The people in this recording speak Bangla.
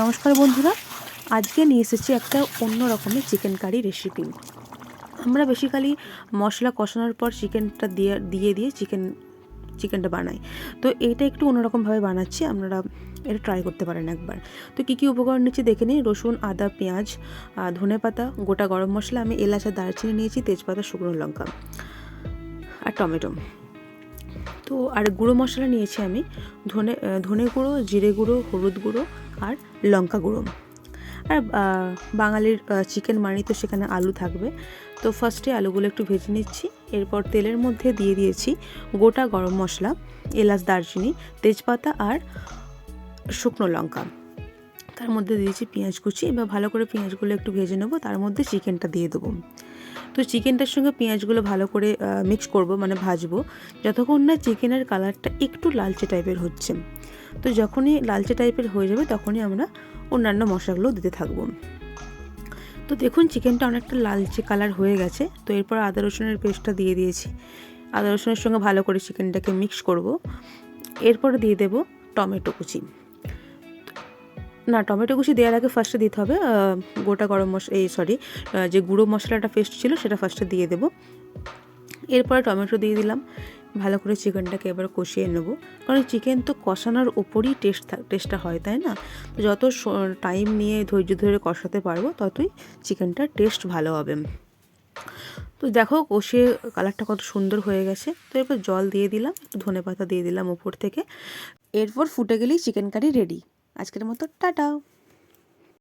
নমস্কার বন্ধুরা, আজকে নিয়ে এসেছি একটা অন্য রকমের চিকেন কারি রেসিপি আমরা বেসিক্যালি মশলা কষানোর পর চিকেনটা দিয়ে দিয়ে দিয়ে চিকেন চিকেনটা বানাই। তো এইটা একটু অন্যরকমভাবে বানাচ্ছি, আপনারা এটা ট্রাই করতে পারেন একবার। তো কী কী উপকরণ নিচ্ছি দেখে নিই, রসুন, আদা, পেঁয়াজ ধনে পাতা, গোটা গরম মশলা, আমি এলাচ আর দারচিনি নিয়েছি, তেজপাতা, শুকনো লঙ্কা আর টমেটো। তো আর গুঁড়ো মশলা নিয়েছি আমি। ধনে ধনে গুঁড়ো, জিরে গুঁড়ো, হলুদ গুঁড়ো আর লঙ্কা গুঁড়ো। আর বাঙালির চিকেন মানি তো সেখানে আলু থাকবে। তো ফার্স্টে আলুগুলো একটু ভেজে নিচ্ছি। এরপর তেলের মধ্যে দিয়ে দিয়েছি গোটা গরম মশলা, এলাচ, দারচিনি, তেজপাতা আর শুকনো লঙ্কা। তার মধ্যে দিয়েছি পেঁয়াজ কুচি। এবার ভালো করে পেঁয়াজগুলো একটু ভেজে নেব, তার মধ্যে চিকেনটা দিয়ে দেবো। তো চিকেনটার সঙ্গে পেঁয়াজগুলো ভালো করে মিক্স করব মানে ভাজবো, যতক্ষণ না চিকেনের কালারটা একটু লালচে টাইপের হচ্ছে। তো যখনই লালচে টাইপের হয়ে যাবে, তখনই আমরা অন্যান্য মশলাগুলো দিতে থাকব। তো দেখুন, চিকেনটা অনেকটা লালচে কালার হয়ে গেছে। তো এরপর আদা রসুনের পেস্টটা দিয়ে দিয়েছি। আদা রসুনের সঙ্গে ভালো করে চিকেনটাকে মিক্স করব। এরপর দিয়ে দেব টমেটো কুচি। না, টমেটো কুচি দেওয়ার আগে ফার্স্টে দিতে হবে গোটা গরম মশলা এই সরি যে গুঁড়ো মশলাটা পেস্ট ছিল সেটা ফার্স্টে দিয়ে দেবো। এরপরে টমেটো দিয়ে দিলাম, ভালো করে চিকেনটাকে এবার কষিয়ে নেব। কারণ চিকেন তো কষানোর ওপরই টেস্ট টেস্টটা হয়, তাই না? যত টাইম নিয়ে ধৈর্য ধরে কষাতে পারব, ততই চিকেনটার টেস্ট ভালো হবে। তো দেখো, কষিয়ে কালারটা কত সুন্দর হয়ে গেছে। তো এরপর জল দিয়ে দিলাম একটু ধনে পাতা দিয়ে দিলাম ওপর থেকে। এরপর ফুটে গেলেই চিকেন কারি রেডি আজকের মতো টাটা।